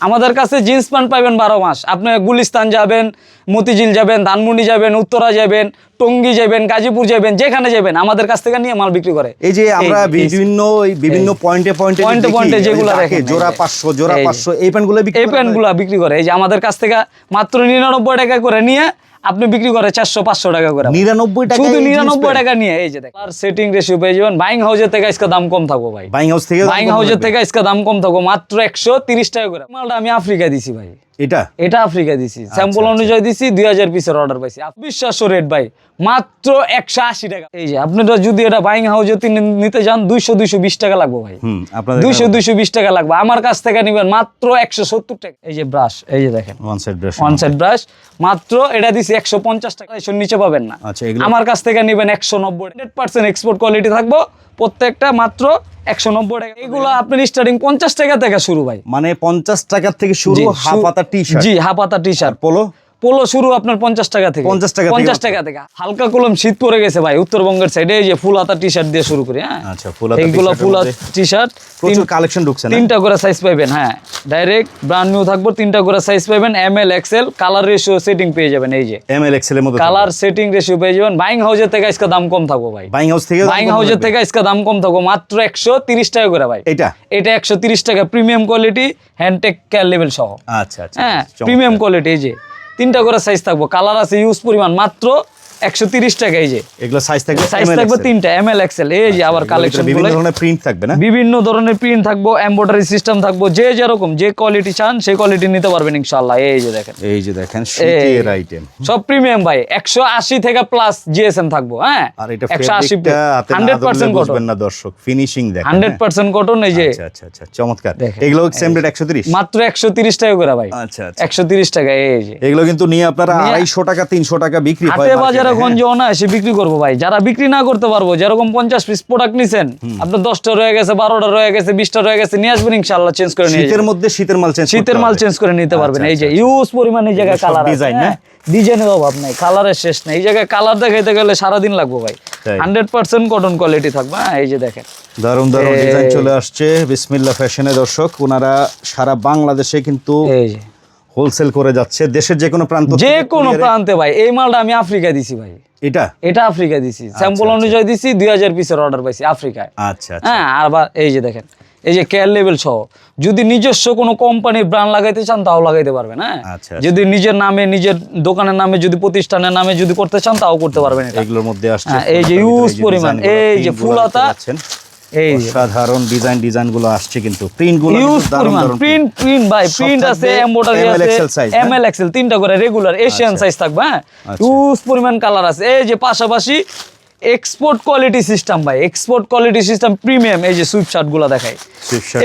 আমাদের কাছে jeans pant পাবেন বারো মাস আপনি গুলিস্তান যাবেন মতিঝিল যাবেন ধানমন্ডি যাবেন উত্তরা যাবেন টঙ্গি যাবেন গাজীপুর যাবেন যেখানে যাবেন আমাদের কাছ থেকে নিয়ে মাল বিক্রি করে এই যে আমরা বিভিন্ন বিভিন্ন পয়েন্টে পয়েন্টে পয়েন্টে পয়েন্টে যেগুলো রাখে জোড়া এই যে। পাঁচশো জোড়া এই যে। পাঁচশো এই প্যান্টগুলো বিক্রি এই প্যান্টগুলো বিক্রি করে এই যে আমাদের কাছ থেকে মাত্র নিরানব্বই টাকা করে নিয়ে আপনি বিক্রি করে চারশো পাঁচশো টাকা করে। নিরানব্বই টাকা শুধু নিরানব্বই টাকা নিয়ে এই যে আর সেটিং রেশিও পেয়ে যাবেন। বাইং হাউসের থেকে আজকে দাম কম থাকব ভাই। বাইং হাউস থেকে বাইং হাউসের থেকে আজকে দাম কম থাকব। মাত্র একশো তিরিশ টাকা করে। মালটা আমি আফ্রিকায় দিছি ভাই। এটা? এটা আফ্রিকা দিছি। স্যাম্পল অনুযায়ী দিছি দুই হাজার পিসের অর্ডার পাইছি। রেট ভাই মাত্র একশো আশি টাকা। এই যে আপনারা যদি এটা বাইং হাউসে নিতে যান দুইশো দুইশো বিশ টাকা লাগবে ভাই। দুইশো দুইশো বিশ টাকা লাগবে। আমার কাছ থেকে নিবেন মাত্র একশো সত্তর টাকা। এই যে ব্রাশ এই যে দেখেন। ওয়ান ড্রেস ওয়ান ব্রাশ মাত্র। এটা দিছি একশো পঞ্চাশ টাকা। এসব নিচে পাবেন না। আচ্ছা আমার কাছ থেকে নিবেন একশো নব্বই। হান্ড্রেড পার্সেন্ট এক্সপোর্ট কোয়ালিটি থাকব। প্রত্যেকটা মাত্র একশো নব্বই টাকা। এগুলো আপনার স্টার্টিং পঞ্চাশ টাকা থেকে শুরু ভাই। মানে পঞ্চাশ টাকা থেকে শুরু হাফ হাতা টি শার্ট জি হাফ হাতা টি শার্ট পোলো পোলো শুরু আপনার পঞ্চাশ টাকা থেকে। 50 টাকা পঞ্চাশ টাকা থেকে। হালকা কলম শীত পড়ে গেছে ভাই উত্তরবঙ্গের সাইডে এই যে ফুল হাতা টি শার্ট দিয়ে শুরু করি হ্যাঁ? আচ্ছা, ফুল এইগুলো ফুল টি শার্ট প্রচুর কালেকশন ঢুকছে তিনটা করে সাইজ পাবেন হ্যাঁ। ডাইরেক্ট ব্র্যান্ড নিউ থাকব তিনটা করে সাইজ পাবেন M L XL colour ratio setting পেয়ে যাবেন এই যে। এম এল এক্সেল এর মধ্যে কালার সেটিং রেশিও পেয়ে যাবেন বাইং হাউসের থেকে আজকে দাম কম থাকব ভাই। বাইং হাউস থেকে বাইং হাউসের থেকে আজকে দাম কম থাকব মাত্র একশো তিরিশ টাকা করে ভাই। এটা এটা একশো তিরিশ টাকা premium quality hand tag care level সহ। আচ্ছা আচ্ছা হ্যাঁ প্রিমিয়াম কোয়ালিটি এই যে। তিনটা করে সাইজ থাকব। কালার আছে ইউজ পরিমাণ মাত্র একশো তিরিশ টাকা এই যে। এগুলো সাইজ থাকবে সাইজ থাকবে তিনটা এম এল এক্সেল এই যে আবার কালেকশন বিভিন্ন ধরনের প্রিন্ট থাকবে না? বিভিন্ন ধরনের প্রিন্ট থাকব এমব্রয়ডারি সিস্টেম থাকব যে যেরকম যে কোয়ালিটি চান সেই কোয়ালিটি নিতে পারবেন ইনশাল্লাহ এই যে দেখেন। এই যে দেখেন শীতের আইটেম সব প্রিমিয়াম ভাই একশো আশি থেকে প্লাস জিএসএম থাকব হ্যাঁ? আর এটা একশো আশি ফেব্রিকটা হাতে না হান্ড্রেড ধরলে পার্সেন্ট কটন না দর্শক ফিনিশিং দেখেন হান্ড্রেড হ্যাঁ? পার্সেন্ট কটন এই যে আচ্ছা আচ্ছা আচ্ছা চমৎকার। এগুলো সেম রেট 130 মাত্র টাকা করে ভাই। আচ্ছা আচ্ছা। টাকা এই যে। এগুলো কিন্তু নিয়ে আপনারা আড়াইশো টাকা তিনশো টাকা বিক্রি হয় বাজারে হ্যাঁ? গঞ্জে না এসে বিক্রি করব ভাই। যারা বিক্রি না করতে পারব যেরকম পঞ্চাশ পিস প্রোডাক্ট নিছেন আপনার দশটা রয়ে গেছে বারোটা রয়ে গেছে বিশটা রয়ে গেছে নিয়ে আসবেন ইনশাল্লাহ চেঞ্জ করে নিয়ে শীতের মধ্যে শীতের মাল চেঞ্জ শীতের মাল চেঞ্জ করে নিতে পারবেন। এই যে ইউজ পরিমাণ এই জায়গায় কালার ডিজাইন না? ডিজাইনের অভাব নাই কালারের শেষ নেই। এই জায়গায় কালার দেখাইতে গেলে সারাদিন লাগবে ভাই। হান্ড্রেড পার্সেন্ট কটন কোয়ালিটি থাকবে হ্যাঁ? এই যে দেখেন। দারুণ দারুণ ডিজাইন চলে আসছে। বিসমিল্লাহ ফ্যাশনে দর্শক ওনারা সারা বাংলাদেশে কিন্তু এই যে। হোলসেল করে যাচ্ছে দেশের যে কোনো প্রান্ত যে কোনো প্রান্তে ভাই এই মালটা আমি আফ্রিকা দিছি ভাই। এটা? এটা আফ্রিকা দিছি। স্যাম্পল অনুযায়ী দিছি দুই হাজার পিসের অর্ডার পাইছি আফ্রিকায়। আচ্ছা আচ্ছা। হ্যাঁ আবার এই যে দেখেন এই যে কেয়ার লেভেল সহ যদি নিজস্ব কোনো কোম্পানির ব্র্যান্ড লাগাইতে চান তাও লাগাইতে পারবেন হ্যাঁ? আচ্ছা, যদি নিজের নামে নিজের দোকানের নামে যদি প্রতিষ্ঠানের নামে যদি করতে চান তাও করতে পারবেন এগুলোর মধ্যে আসছে হ্যাঁ, এই যে ভিতরে পরিমাণ, এই যে ফুল পাচ্ছেন। এই যে। অসাধারণ ডিজাইন আসছে কিন্তু। প্রিন্ট প্রিন্ট প্রিন্ট ভাই প্রিন্ট আছে আছে XL size, না? এম এল এক্সেল তিনটা করে রেগুলার এশিয়ান সাইজ থাকবে হ্যাঁ? আচ্ছা। ইউজ পরিমাণ কালার আছে। এই যে পাশাপাশি এক্সপোর্ট কোয়ালিটি সিস্টেম ভাই। এক্সপোর্ট কোয়ালিটি সিস্টেম প্রিমিয়াম এই যে সুইপগুলো দেখায়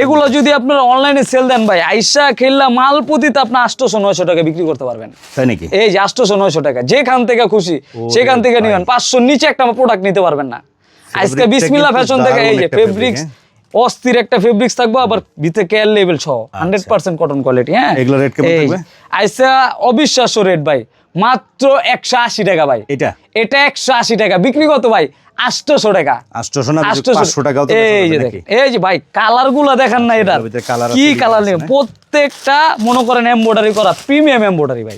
এগুলো যদি আপনারা অনলাইনে সেল দেন ভাই আইসা খেললা মাল প্রতিতে আপনি আটশোশো নয়শো টাকা বিক্রি করতে পারবেন। তাই নাকি? এই যে আটশোশো নয়শো টাকা যেখান থেকে খুশি সেখান থেকে নিবেন। পাঁচশোর নিচে একটা প্রোডাক্ট নিতে পারবেন না। আজকে ফ্যাশন থেকে এই যে ফেব্রিক্স অস্থির একটা ফেব্রিক্স থাকব আবার ভিতরে কেয়ার লেভেল সহ। হান্ড্রেড পার্সেন্ট কটন কোয়ালিটি হ্যাঁ। এগুলো rate কেমন থাকবে? আইসা অবিশ্বাস্য রেট ভাই। মাত্র একশো আশি টাকা ভাই। এটা? এটা একশো আশি টাকা। বিক্রি কত ভাই? আটশোশো টাকা। আটশোশো না পাঁচশো টাকাও এই যে দেখেন এই যে ভাই কালারগুলো দেখেন না এটার। কি কালার নেই। প্রত্যেকটা মনে করেন এমব্রয়ডারি করা প্রিমিয়াম এমব্রয়ডারি ভাই।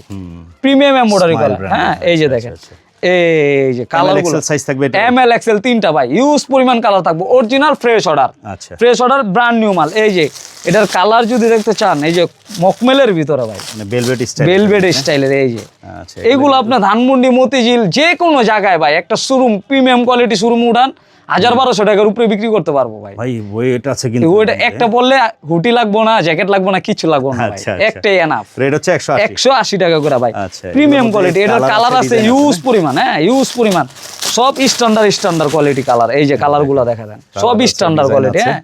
প্রিমিয়াম এমব্রয়ডারি করা। হ্যাঁ এই যে আচ্ছা, দেখেন। আচ্ছা। এই যে কালারগুলো সাইজ থাকবে এটা? এম এল এক্সেল তিনটা ভাই। ইউজ পরিমাণ কালার থাকবে। অরিজিনাল ফ্রেশ অর্ডার আচ্ছা। ফ্রেশ অর্ডার ব্র্যান্ড নিউ মাল। এই যে এটার কালার যদি দেখতে চান এই যে মকমেলের ভিতরে ভাই। মানে বেলভেট স্টাইল বেলভেড স্টাইলের এই যে। এগুলো আপনার ধানমন্ডি মতিঝিল যে কোনো জায়গায় ভাই একটা শোরুম প্রিমিয়াম কোয়ালিটি শোরুম উঠান হাজার বারোশো টাকার উপরে বিক্রি করতে পারব ভাই। ভাই ওয়েট আছে কিন্তু ওইটা একটা পরলে হুটি লাগবো না জ্যাকেট লাগবো না কিছু লাগবো না আচ্ছা, আচ্ছা। একটাই এনাফ রেট হচ্ছে একশো আশি। একশো আশি টাকা করে ভাই। আচ্ছা, প্রিমিয়াম কোয়ালিটি এটার কালার আছে, ইউজ পরিমাণ হ্যাঁ ইউজ পরিমাণ। সব স্ট্যান্ডার্ড স্ট্যান্ডার্ড কোয়ালিটি কালার এই যে কালারগুলো দেখা দেন। সব স্ট্যান্ডার্ড কোয়ালিটি হ্যাঁ।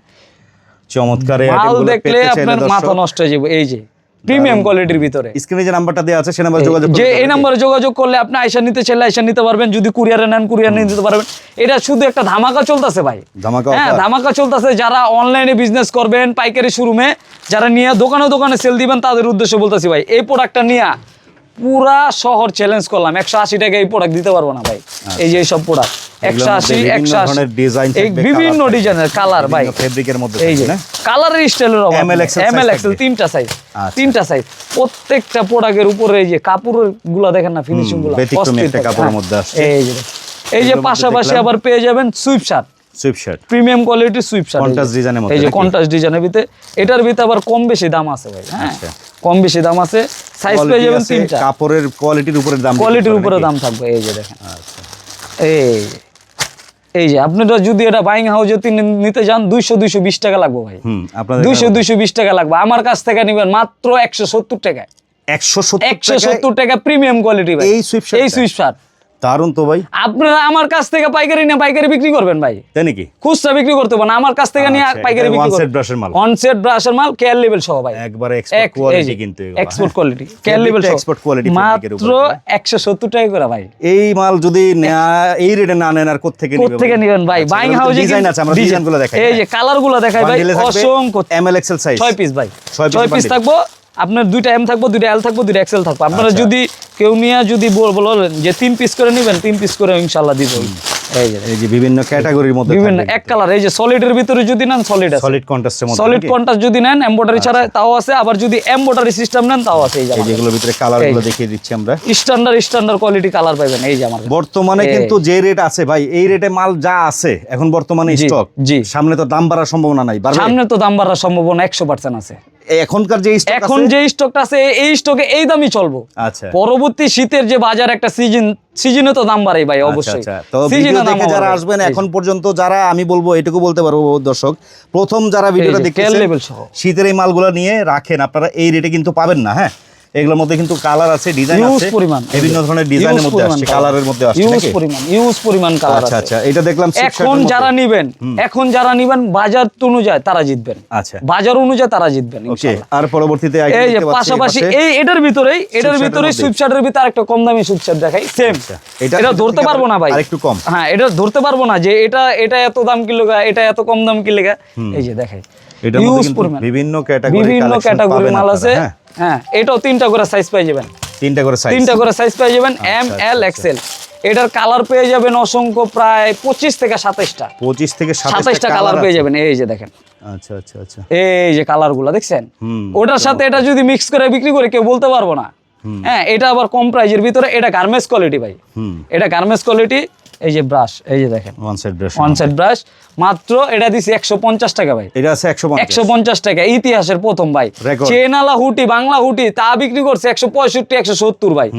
চমৎকার মাল দেখলে আপনার মাথা নষ্ট হয়ে যাবে এই যে। প্রিমিয়াম কোয়ালিটির ভিতরে। স্ক্রিনে যে নাম্বারটা দেওয়া আছে সে নাম্বার যোগাযোগ যে এই নাম্বারে যোগাযোগ করলে আপনি আইসা নিতে চাইলে আইসা নিতে পারবেন যদি কুরিয়ারে নেন কুরিয়ার নিয়ে নিতে পারবেন। এটা শুধু একটা ধামাকা চলতেছে ভাই। ধামাকা হ্যাঁ ধামাকা চলতেছে। যারা অনলাইনে বিজনেস করবেন পাইকারি শোরুমে যারা নিয়ে দোকানে দোকানে সেল দিবেন তাদের উদ্দেশ্যে বলতেছি ভাই এই প্রোডাক্টটা নিয়ে পুরা শহর চ্যালেঞ্জ করলাম। একশো আশি টাকা এই প্রোডাক্ট দিতে পারব না ভাই। এই যে এইসব প্রোডাক্ট একশো আশি একশো আশি। বিভিন্ন ডিজাইনের কালার ভাই। fabric-এর মধ্যে এই যে কালারের স্টাইলের অভাব ML, XL M L size XL তিনটা সাইজ আচ্ছা। তিনটা সাইজ প্রত্যেকটা প্রোডাক্টের উপরে এই যে কাপড়েরগুলা দেখেন না ফিনিশিংগুলা হ্যাঁ। মধ্যে এই যে এই যে পাশাপাশি আবার পেয়ে যাবেন sweep shirt sweep shirt premium কোয়ালিটির সুইপ শার্ট Contrast design মধ্যে এই যে? কন্ট্রাস্ট ডিজাইনের ভিতরে এটার ভিতরে আবার কম বেশি দাম আছে ভাই হ্যাঁ? আচ্ছা। কম বেশি দাম আছে সাইজ পেয়ে যাবেন তিনটা। কাপড়ের কোয়ালিটির উপরে দাম কোয়ালিটির উপরে দাম থাকবে এই যে দেখেন। আচ্ছা। এই এই যে আপনারা যদি এটা বাইং হাউসে নিতে যান দুইশো দুইশো বিশ টাকা লাগবে ভাই। দুইশো দুইশো বিশ টাকা লাগবে। আমার কাছ থেকে নেবেন মাত্র একশো সত্তর টাকা একশো সত্তর টাকা প্রিমিয়াম কোয়ালিটি এই sweep এই? সুইপ শার্ট দারুণ তো ভাই। আপনারা আমার কাছ থেকে পাইকারি না পাইকারি বিক্রি করবেন ভাই। তাই নাকি? খুচরা বিক্রি করতে পারেন আমার কাছ থেকে নিয়ে আচ্ছা, পাইকারি বিক্রি করবেন। এর মাল। অন সেট ব্রাশের মাল কেয়ার লেভেল সহ ভাই। একবারে এক্সপোর্ট কোয়ালিটি কিন্তু এক্সপোর্ট। কোয়ালিটি কেয়ার লেভেল Fabric টা export quality fabric এর মাত্র উপরে, একশো সত্তর টাকা করে ভাই। এই মাল যদি এই রেটে না নেন আর কোথ থেকে নেবেন ভাই? বাইং ডিজাইন আছে আমরা ডিজাইনগুলো দেখাই। এই যে কালারগুলো দেখাই ভাই অসংখ্য এমএল এক্সেল সাইজ ছয় পিস ভাই। ছয় পিস থাকব আপনার দুইটা এম থাকব দুইটা এল থাকব দুইটা এক্সেল থাকব। আপনারা আচ্ছা। যদি কেউ নিয়ে যদি বল- বলেন যে তিন পিস করে নেবেন তিন পিস করে ইনশাল্লাহ দিব এই যে বিভিন্ন ক্যাটাগরির মধ্যে বিভিন্ন এক কালার এই যে সলিডের ভিতরে যদি নেন সলিড আছে। সলিড কন্ট্রাস্টের মধ্যে সলিড নাকি? যদি নেন এমব্রয়ডারি ছাড়া তাও আছে আবার যদি এমব্রয়ডারি সিস্টেম নেন তাও আছে এই যে যেগুলোর ভিতরে কালার দেখিয়ে দিচ্ছি আমরা। স্ট্যান্ডার্ড স্ট্যান্ডার্ড কোয়ালিটি কালার পাবেন এই যে আমার বর্তমানে কিন্তু যে রেট আছে ভাই এই রেটে মাল যা আছে এখন বর্তমানে জি, স্টক জি। সামনে তো দাম বাড়ার সম্ভাবনা নাই সামনে তো দাম বাড়ার সম্ভাবনা একশো পার্সেন্ট আছে। এখনকার যে এখন যে স্টকটা আছে এই স্টকে এই দামই চলবো। আচ্ছা। পরবর্তী শীতের যে বাজার একটা সিজন সিজনে তো দাম বাড়ে ভাই আচ্ছা, অবশ্যই। আচ্ছা। তো ভিডিও দেখে যারা আসবেন এখন পর্যন্ত যারা আমি বলব এটুকু বলতে পারব দর্শক প্রথম যারা ভিডিওটা সহ। শীতের এই মালগুলো নিয়ে রাখেন আপনারা এই রেটে কিন্তু পাবেন না হ্যাঁ? এগুলোর মধ্যে কিন্তু কালার আছে ডিজাইন আছে পরিমাণ। বিভিন্ন ধরনের ডিজাইনের মধ্যে আসছে কালারের মধ্যে আসছে ইউজ পরিমাণ ইউজ পরিমাণ কালার আচ্ছা আছে। আচ্ছা এটা দেখলাম এখন যারা। নিবেন এখন যারা নিবেন বাজার অনুযায়ী তারা জিতবেন। আচ্ছা। বাজার অনুযায়ী তারা জিতবেন আর পরবর্তীতে এই যে পাশাপাশি এই এটার ভিতরেই এটার Sweatshirt এর ভিতরে সুইপশার্টের ভিতরে আরেকটা কম দামি সুইপশার্ট দেখাই সেম আচ্ছা, এটা- এটা এটা ধরতে পারব না ভাই। আরেকটু কম। হ্যাঁ এটা ধরতে পারব না যে এটা এটা এত দাম কি লেগা এটা এত কম দাম কি লেগা। এই যে দেখাই। পরিমাণ। বিভিন্ন ক্যাটাগরি বিভিন্ন ক্যাটাগরি মাল আছে। হ্যাঁ এটাও তিনটা করে সাইজ পেয়ে যাবেন। তিনটা করে সাইজ তিনটা করে সাইজ পেয়ে যাবেন আচ্ছা, এম এল এক্সেল এটার কালার পেয়ে যাবেন অসংখ্য প্রায় পঁচিশ থেকে সাতাইশটা। পঁচিশ থেকে সাতাইশটা কালার পেয়ে যাবেন এই যে দেখেন। আচ্ছা আচ্ছা আচ্ছা। এই যে কালারগুলা দেখছেন? ওটার সাথে এটা যদি মিক্স করে বিক্রি করে কেউ বলতে পারব না। হ্যাঁ এটা আবার কম প্রাইজের ভিতরে এটা গার্মেন্টস কোয়ালিটি ভাই। এটা গার্মেন্টস কোয়ালিটি এই যে ব্রাশ এই যে দেখেন। One side brush one side brush মাত্র এটা দিছি একশো পঞ্চাশ টাকা ভাই। এটা আছে একশো একশো পঞ্চাশ টাকা ইতিহাসের প্রথম ভাই। চেনালা হুটি বাংলা হুটি তা বিক্রি করছে একশো পঁয়ষট্টি একশো সত্তর ভাই।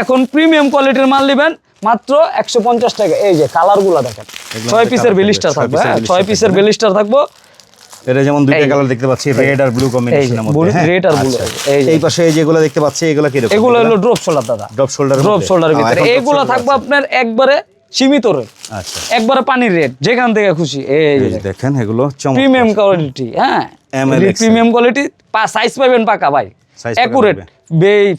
এখন প্রিমিয়াম কোয়ালিটির মাল নেবেন মাত্র একশো পঞ্চাশ টাকা। এই যে কালারগুলা দেখেন। ছয় পিসের বেলিস্টার থাকবে, হ্যাঁ ছয় পিসের? বেলিস্টার থাকব। এটা যেমন দুইটা কালার দেখতে পাচ্ছি রেড আর ব্লু কম্বিনেশনের মধ্যে। হ্যাঁ red আর blue, আচ্ছা। এই পাশে যেগুলো দেখতে পাচ্ছি এগুলো কি রকম এগুলো হলো ড্রপ শোল্ডার দাদা। ড্রপ শোল্ডার ড্রপ শোল্ডারের ভিতরে। এগুলো থাকবে আপনার একবারে সীমিত রেট আচ্ছা। একবারে পানির রেট যেখান থেকে খুশি। এই দেখেন এগুলো প্রিমিয়াম কোয়ালিটি হ্যাঁ? প্রিমিয়াম কোয়ালিটি সাইজ পাবেন পাকা ভাই।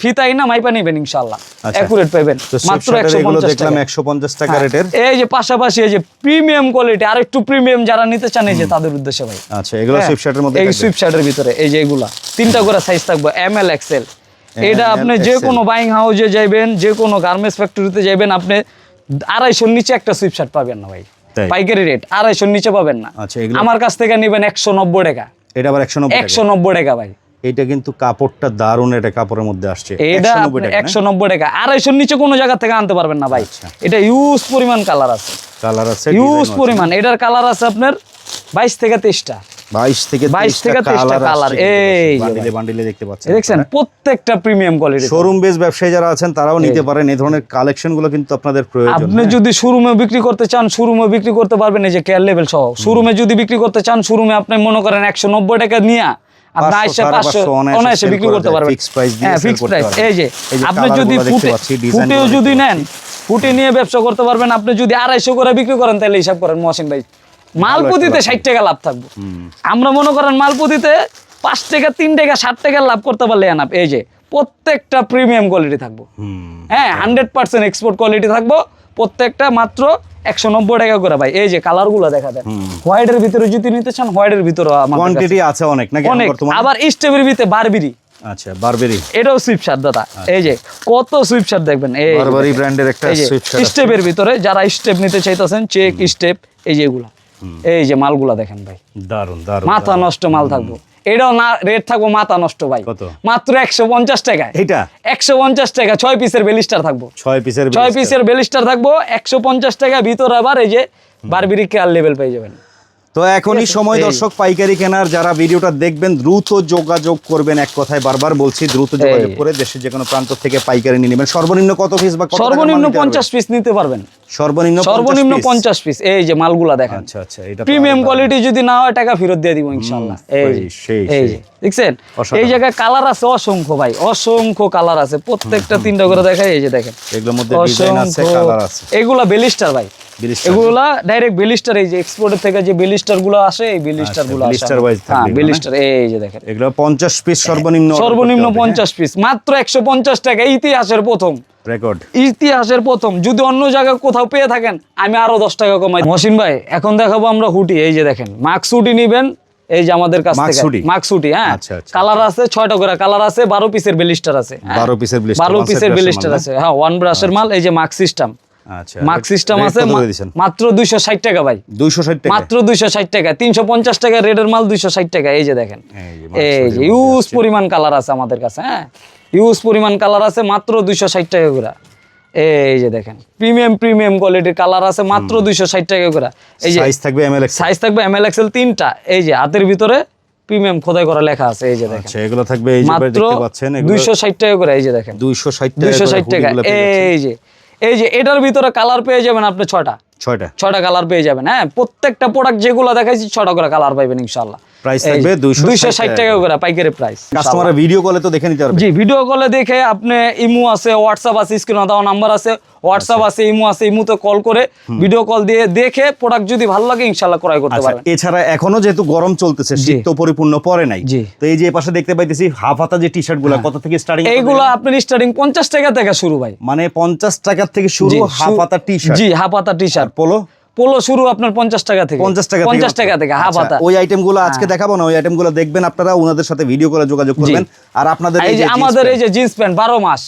ফিতাই না মাইপা নিবেন ইনশাআল্লাহ। আচ্ছা। পাবেন। মাত্র মাত্র একশো এগুলো পঞ্চাশ দেখলাম টাকা। একশো পঞ্চাশ টাকা হ্যাঁ, রেটের এই যে পাশাপাশি এই যে প্রিমিয়াম কোয়ালিটি আর একটু প্রিমিয়াম যারা নিতে চান এই যে তাদের উদ্দেশ্যে ভাই। আচ্ছা এগুলো হ্যাঁ, সুইপ শার্টের মধ্যে এই থাকবে। সুইপ শার্টের ভিতরে এই যে এগুলা। তিনটা করে সাইজ থাকবে এম এল এক্সেল এটা আপনি যে কোনো বাইং হাউসে যাইবেন যে কোনো গার্মেন্টস ফ্যাক্টরিতে যাইবেন আপনি আড়াইশোর নিচে একটা সুইপ শার্ট পাবেন না ভাই। পাইকারি রেট আড়াইশোর নিচে পাবেন না। আচ্ছা, আমার কাছ থেকে নেবেন একশো নব্বই টাকা। এটা আবার একশো নব্বই একশো নব্বই টাকা ভাই। এটা কিন্তু কাপড়টা দারুণ এটা কাপড়ের মধ্যে আসছে। এটা একশো নব্বই টাকা আড়াইশোর নিচে কোনো জায়গা থেকে আনতে পারবেন না ভাই। আচ্ছা। এটা ইউজ পরিমাণ কালার আছে। কালার আছে ইউজ পরিমাণ। এটার কালার আছে আপনার বাইশ থেকে তেইশটা। বাইশ থেকে 22 থেকে 23 টা এই বান্ডিলে বান্ডিলে দেখতে পাচ্ছেন দেখছেন? প্রত্যেকটা প্রিমিয়াম কোয়ালিটি শোরুম বেস ব্যবসায়ী যারা আছেন তারাও নিতে পারেন। এই ধরনের কিন্তু আপনাদের প্রয়োজন। আপনি হ্যাঁ? যদি শোরুমে বিক্রি করতে চান শোরুমে বিক্রি করতে পারবেন। এই যে কেয়ার লেভেল সহ। শোরুমে যদি বিক্রি করতে চান শোরুমে আপনি মনে করেন একশো নব্বই টাকা নিয়ে আপনি 500, আইসা সাড়ে পাঁচশো 500 অনায়াসে অনায়াসে বিক্রি করতে পারবেন। এই যে আপনি যদি ফুটেও নেন ফুটে নিয়ে ব্যবসা করতে পারবেন। আপনি যদি আড়াইশো করে বিক্রি করেন তাহলে হিসাব করেন মহসিন ভাই। মাল প্রতিতে ষাট টাকা লাভ থাকবে। আমরা মনে করেন মাল প্রতিতে পাঁচ টাকা তিন টাকা ষাট টাকা লাভ করতে পারলে এনাফ এই যে প্রত্যেকটা প্রিমিয়াম কোয়ালিটি থাকব। হ্যাঁ হান্ড্রেড পার্সেন্ট এক্সপোর্ট কোয়ালিটি থাকব। প্রত্যেকটা মাত্র একশো নব্বই টাকা করে। ভাই এই যে কালারগুলো দেখা দেন। হোয়াইটের ভিতরে যদি নিতে চান হোয়াইটের ভিতরে কোয়ান্টিটি আছে অনেক নাকি অনেক। আবার স্টেপের ভিতরে বারবিরি আচ্ছা বারবেরি এটাও সুইপ শার্ট দাদা। এই যে কত সুইপ শার্ট দেখবেন। এই বারবারি ব্র্যান্ডের একটা যে স্টেপের ভিতরে যারা স্টেপ নিতে চাইতেছেন চেক স্টেপ এই যে এগুলা। এই যে মালগুলা দেখেন ভাই। দারুণ দারুণ মাথা নষ্ট মাল থাকব। এটাও না রেট থাকব মাথা নষ্ট ভাই। কত? মাত্র একশো পঞ্চাশ টাকা এটা একশো পঞ্চাশ টাকা ছয় পিসের বেলিস্টার থাকব। ছয় পিসের ছয় পিসের বেলিস্টার থাকব একশো পঞ্চাশ টাকা ভিতরে আবার এই যে বারবিরিকে কেয়ার লেভেল পেয়ে যাবেন। তো এখনই সময় দর্শক পাইকারি কেনার যারা ভিডিওটা দেখবেন দ্রুত যোগাযোগ করবেন এক কথায় বারবার বলছি দ্রুত যোগাযোগ করে দেশের যে কোনো প্রান্ত থেকে পাইকারি নিয়ে নেবেন। সর্বনিম্ন কত পিস বা সর্বনিম্ন পঞ্চাশ পিস নিতে পারবেন। সর্বনিম্ন সর্বনিম্ন পঞ্চাশ পিস এই যে মালগুলা দেখেন। আচ্ছা আচ্ছা এটা প্রিমিয়াম কোয়ালিটি যদি না হয় টাকা ফেরত দিয়ে দিব ইনশাল্লাহ এই এই সেই। দেখছেন? এই জায়গায় কালার আছে অসংখ্য ভাই অসংখ্য কালার আছে। প্রত্যেকটা তিনটা করে দেখাই এই যে দেখেন। এগুলোর মধ্যে ডিজাইন আছে কালার আছে। এগুলা বেলিস্টার ভাই। এগুলা ডাইরেক্ট বেলিস্টার এই যে এক্সপোর্টের থেকে যে বেলিস্টারগুলো আসে এই বেলিস্টারগুলো থাকবে হ্যাঁ বেলিস্টার এই যে দেখেন। এগুলো পঞ্চাশ পিস সর্বনিম্ন সর্বনিম্ন পঞ্চাশ পিস মাত্র একশো পঞ্চাশ টাকা ইতিহাসের প্রথম। রেকর্ড ইতিহাসের প্রথম যদি অন্য জায়গায় কোথাও পেয়ে থাকেন আমি আরও দশ টাকা কমাই মহসিন ভাই এখন দেখাবো আমরা হুটি এই যে দেখেন মাক্স হুটি নিবেন এই যে আমাদের কাছ থেকে। হ্যাঁ? আচ্ছা, আচ্ছা, কালার আছে ছয়টা করে কালার আছে বারো পিসের বেলিস্টার আছে হ্যাঁ। 12 পিসের blister, বারো পিসের brush বেলিস্টার আছে হ্যাঁ? ওয়ান ব্রাশের মাল এই যে মাক্স সিস্টেম আচ্ছা সিস্টেম আছে মাত্র টাকা ভাই। 260 টাকা? মাত্র দুইশো ষাট টাকা তিনশো পঞ্চাশ টাকা রেডের মাল দুইশো ষাট টাকা এই যে দেখেন। এই যে Max এই hoodie যে মধ্যে ইউজ পরিমাণ কালার আছে আমাদের কাছে হ্যাঁ? ইউজ পরিমাণ কালার আছে মাত্র দুইশো ষাট টাকা করে। এই যে দেখেন প্রিমিয়াম প্রিমিয়াম কোয়ালিটির কালার আছে মাত্র দুইশো ষাট টাকা করে। এই যে সাইজ থাকবে এমএল সাইজ থাকবে এক্সেল তিনটা। এই যে হাতের ভিতরে প্রিমিয়াম খোদাই করা লেখা আছে এই যে দেখেন। আচ্ছা এগুলো থাকবে এই যে দেখতে পাচ্ছেন এগুলো দুইশো ষাট টাকা করে এই যে দেখেন। 260 টাকা দুইশো করে ষাট টাকা। এই যে। এই যে এটার ভিতরে কালার পেয়ে যাবেন আপনি ছটা ছয়টা। ছটা কালার পেয়ে যাবেন হ্যাঁ? প্রত্যেকটা প্রোডাক্ট যেগুলো দেখাইছি ছটা করে কালার পাইবেন ইনশাল্লাহ Price থাকবে 260 টাকা। করে পাইকারি প্রাইস কাস্টমার ভিডিও কলে তো দেখে নিতে পারবে। জি ভিডিও কলে দেখে আপনি ইমো আছে হোয়াটসঅ্যাপ আছে স্ক্রিনে দেওয়া নাম্বার আছে হোয়াটসঅ্যাপ আচ্ছা। আছে ইমো আছে ইমোতে কল করে ভিডিও কল দিয়ে দেখে প্রোডাক্ট যদি ভালো লাগে ইনশাল্লাহ ক্রয় করতে আচ্ছা পারবেন। এছাড়া এখনও যেহেতু গরম চলতেছে শীত তো পরিপূর্ণ পরে নাই। তো এই যে পাশে দেখতে পাইতেছি হাফ হাতা যে টি শার্টগুলা কত থেকে স্টার্টিং এইগুলো আপনার স্টার্টিং পঞ্চাশ টাকা থেকে শুরু ভাই। মানে পঞ্চাশ টাকা থেকে শুরু হাফ হাতা টি শার্ট জি হাফ হাতা টি শার্ট পোলো পোলো শুরু আপনার পঞ্চাশ টাকা থেকে। পঞ্চাশ টাকা পঞ্চাশ টাকা থেকে হাফ আচ্ছা, হাতা ওই আইটেমগুলো আজকে দেখাবো না ওই আইটেমগুলো দেখবেন আপনারা ওনাদের সাথে ভিডিও করে যোগাযোগ করবেন। আর আপনাদের এই যে আমাদের এই যে জিন্স প্যান্ট বারো মাস।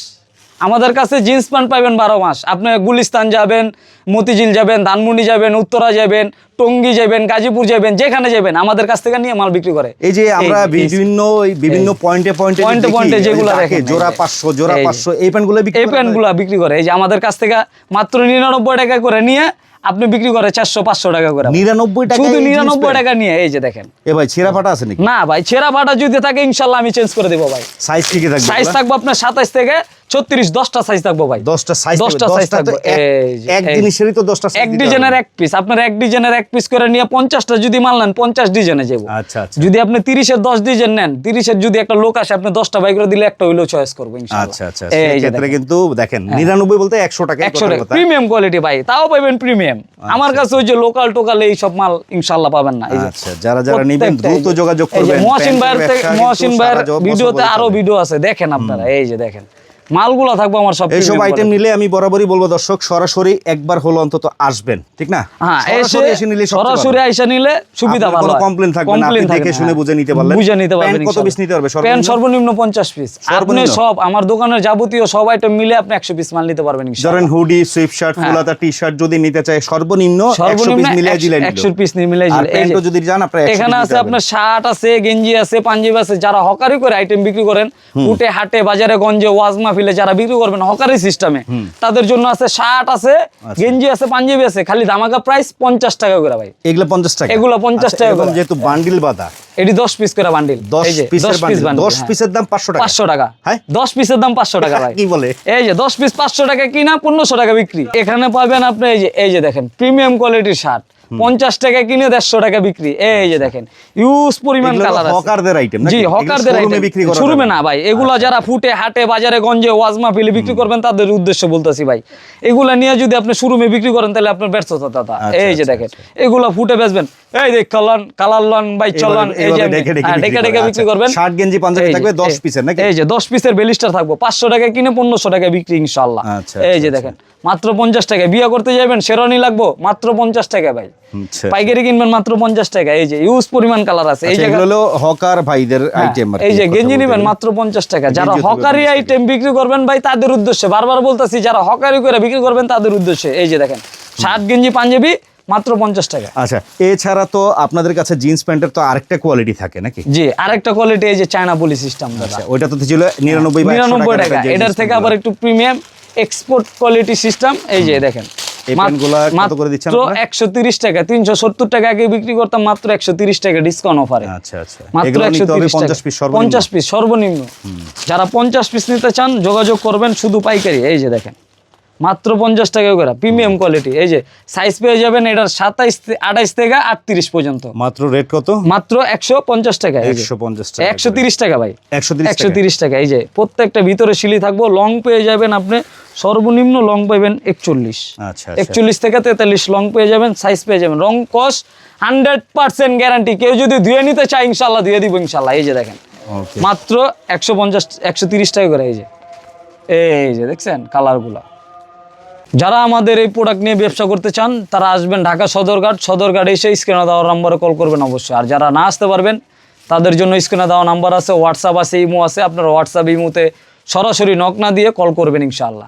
আমাদের কাছে জিন্স প্যান্ট পাবেন বারো মাস। আপনি গুলিস্তান যাবেন মতিঝিল যাবেন ধানমন্ডি যাবেন উত্তরা যাবেন টঙ্গি যাবেন গাজীপুর যাবেন যেখানে যাবেন আমাদের কাছ থেকে নিয়ে মাল বিক্রি করে। এই যে আমরা বিভিন্ন ওই বিভিন্ন পয়েন্টে পয়েন্টে point এ যেগুলো এই জোড়া যে। পাঁচশো জোড়া এই যে। পাঁচশো এই প্যান্টগুলো এই প্যান্টগুলা বিক্রি করে। এই যে আমাদের কাছ থেকে মাত্র নিরানব্বই টাকা করে নিয়ে আপনি বিক্রি করে চারশো পাঁচশো টাকা করে। নিরানব্বই টাকা শুধু নিরানব্বই টাকা নিয়ে এই যে দেখেন। এ ভাই ছেঁড়া ফাটা আছে নাকি? না ভাই ছেঁড়া ফাটা যদি থাকে ইনশাল্লাহ আমি চেঞ্জ করে দেবো ভাই। সাইজ কি থাকবে সাইজ? থাকব আপনার সাতাইশ থেকে ছত্রিশ দশটা সাইজ থাকব ভাই। দশটা সাইজ দশটা size থাকবে। এক জিনিসেরই তো দশটা এক ডিজাইনের এক পিস আপনার এক ডিজাইনের এক পিস করে নিয়ে পঞ্চাশটা যদি মাল নেন পঞ্চাশ ডিজাইনে যাব। আচ্ছা আচ্ছা। যদি আপনি তিরিশের দশ ডিজাইন নেন তিরিশের যদি একটা লোক আসে আপনি দশটা বাই করে দিলে একটা হইলেও চয়েস করব। আচ্ছা আচ্ছা। যে কিন্তু দেখেন নিরানব্বই বলতে একশো টাকা একশো টাকা। প্রিমিয়াম কোয়ালিটি ভাই তাও পাবেন প্রিমিয়াম আমার কাছে ওই যে লোকাল টোকাল এই সব মাল ইনশাল্লাহ পাবেন না। আচ্ছা যারা যারা নিবেন দ্রুত যোগাযোগ করবেন মহসিন ভাইয়ের মহসিন ভাইয়ের ভিডিওতে আরও ভিডিও আছে দেখেন আপনারা। এই যে দেখেন। মালগুলো থাকব আমার সব এইসব আইটেম নিলে আমি বরাবরই বলব দর্শক সরাসরি একবার হলো অন্তত আসবেন ঠিক না? হ্যাঁ এসে সরাসরি এসে নিলে সরাসরি আইসা নিলে সুবিধা ভালো হয়। complaint থাকবে না, আপনি দেখে শুনে বুঝে নিতে পারলেন। বুঝে নিতে পারবেন কত piece নিতে হবে সর্বনিম্ন? সর্বনিম্ন পঞ্চাশ পিস আপনি সব আমার দোকানের যাবতীয় সব আইটেম মিলে আপনি একশো পিস মাল নিতে পারবেন ইনশাআল্লাহ। ধরেন হুডি সুইফট শার্ট ফুলাতা টি শার্ট যদি নিতে চায় সর্বনিম্ন একশো হ্যাঁ। সর্বনিম্ন পিস মিলিয়ে দিলেন। একশো পিস মিলাই আর প্যান্টও যদি যান আপনার এখানে আছে আপনার শার্ট আছে গেঞ্জি আছে পাঞ্জাবি আছে যারা হকারি করে আইটেম বিক্রি করেন উঠে হাটে বাজারে গঞ্জে ওয়াজ মাহফিলে যারা বিক্রি করবেন হকারি সিস্টেমে তাদের জন্য আছে শার্ট আছে আচ্ছা। গেঞ্জি আছে পাঞ্জাবি আছে খালি ধামাকা প্রাইস পঞ্চাশ টাকা করে ভাই এগুলো পঞ্চাশ টাকা এগুলো 50 আচ্ছা, টাকা। যেহেতু বান্ডিল বাঁধা এটি দশ পিস করে বান্ডিল দশ এই যে পিসের বান্ডিল দাম পাঁচশো টাকা। পাঁচশো টাকা। হ্যাঁ? দশ পিসের দাম পাঁচশো টাকা ভাই। কি বলে? এই যে দশ পিস পাঁচশো টাকা কিনা টাকা বিক্রি। এখানে পাবেন আপনি এই যে এই যে দেখেন প্রিমিয়াম কোয়ালিটির শার্ট পঞ্চাশ টাকা কিনে দেড়শো টাকা বিক্রি। এই যে দেখেন ইউজ পরিমাণ কালার হকারদের জি হকারদের করা না ভাই। এগুলো যারা ফুটে হাটে বাজারে গঞ্জে ওয়াজমা ফিলে বিক্রি করবেন তাদের উদ্দেশ্য বলতেছি ভাই। এগুলা নিয়ে যদি আপনি শোরুমে বিক্রি করেন তাহলে আপনার ব্যর্থতা দাদা। আচ্ছা, এই যে আচ্ছা, দেখেন এগুলা ফুটে বেচবেন। এই দেখ কালান কালার লন বাই চলান এই ডেকে ডেকে বিক্রি ডেকে ডেকে করে। বিক্রি করবেন। শার্ট গেঞ্জি পাঞ্জাবি থাকবে 10 পিসের নাকি? এই যে দশ পিসের বেলিস্টার থাকব। পাঁচশো টাকা কিনে পনেরোশো টাকা বিক্রি ইনশাল্লাহ। এই যে দেখেন মাত্র পঞ্চাশ টাকা বিয়ে করতে যাবেন শেরনি লাগবো মাত্র পঞ্চাশ টাকা ভাই। আচ্ছা, পাইকারি কিনবেন মাত্র পঞ্চাশ টাকা এই যে ইউজ পরিমাণ কালার আছে। এই আচ্ছা, হলো হকার ভাইদের হ্যাঁ, আইটেম এই যে গেঞ্জি নেবেন মাত্র পঞ্চাশ টাকা যারা হকারি আইটেম বিক্রি করবেন ভাই তাদের উদ্দেশ্যে। বারবার বলতেছি যারা হকারি করে বিক্রি করবেন তাদের উদ্দেশ্যে। এই যে দেখেন শার্ট গেঞ্জি পাঞ্জাবি মাত্র পঞ্চাশ টাকা। আচ্ছা এছাড়া তো আপনাদের কাছে জিন্স প্যান্টের তো আরেকটা কোয়ালিটি থাকে নাকি? জি আরেকটা কোয়ালিটি এই যে চায়না পলি সিস্টেম আচ্ছা ওইটা তো ছিল নিরানব্বই নিরানব্বই টাকা এটার থেকে আবার একটু প্রিমিয়াম এক্সপোর্ট কোয়ালিটি সিস্টেম এই যে দেখেন। একশো তিরিশ টাকা তিনশো সত্তর টাকা আগে বিক্রি করতাম মাত্র একশো তিরিশ টাকা ডিসকাউন্ট অফারে আচ্ছা আচ্ছা। মাত্র একশো তিরিশ পঞ্চাশ পিস সর্বনিম্ন। যারা পঞ্চাশ পিস নিতে চান যোগাযোগ করবেন শুধু পাইকারি এই যে দেখেন। মাত্র পঞ্চাশ টাকা করে। প্রিমিয়াম কোয়ালিটি এই যে সাইজ পেয়ে যাবেন এটার সাতাইশ আঠাইশ থেকে আটত্রিশ পর্যন্ত। মাত্র রেট কত? মাত্র একশো পঞ্চাশ টাকা একশো পঞ্চাশ টাকা একশো তিরিশ টাকা ভাই। একশো তিরিশ একশো তিরিশ টাকা এই যে প্রত্যেকটা ভিতরে শিলি থাকব লং পেয়ে যাবেন আপনি সর্বনিম্ন লং পাবেন একচল্লিশ। আচ্ছা আচ্ছা। একচল্লিশ থেকে তেতাল্লিশ লং পেয়ে যাবেন সাইজ পেয়ে যাবেন। রং কস হান্ড্রেড পার্সেন্ট গ্যারান্টি কেউ যদি ধুয়ে নিতে চায় ইনশাল্লাহ ধুয়ে দিব ইনশাল্লাহ এই যে দেখেন। মাত্র একশো পঞ্চাশ একশো তিরিশ টাকা করে এই যে। এই যে দেখছেন কালারগুলো যারা আমাদের এই প্রোডাক্ট নিয়ে ব্যবসা করতে চান, তারা আসবেন ঢাকা সদরঘাট সদরঘাট এসে স্ক্রিনে দেওয়ার নম্বরে কল করবেন অবশ্যই। আর যারা না আসতে পারবেন, তাদের জন্য স্ক্রিনে দেওয়া নাম্বার আছে হোয়াটসঅ্যাপ আছে, ইমো আছে। আপনারা হোয়াটসঅ্যাপ ইমোতে সরাসরি নক না দিয়ে কল করবেন ইনশাআল্লাহ।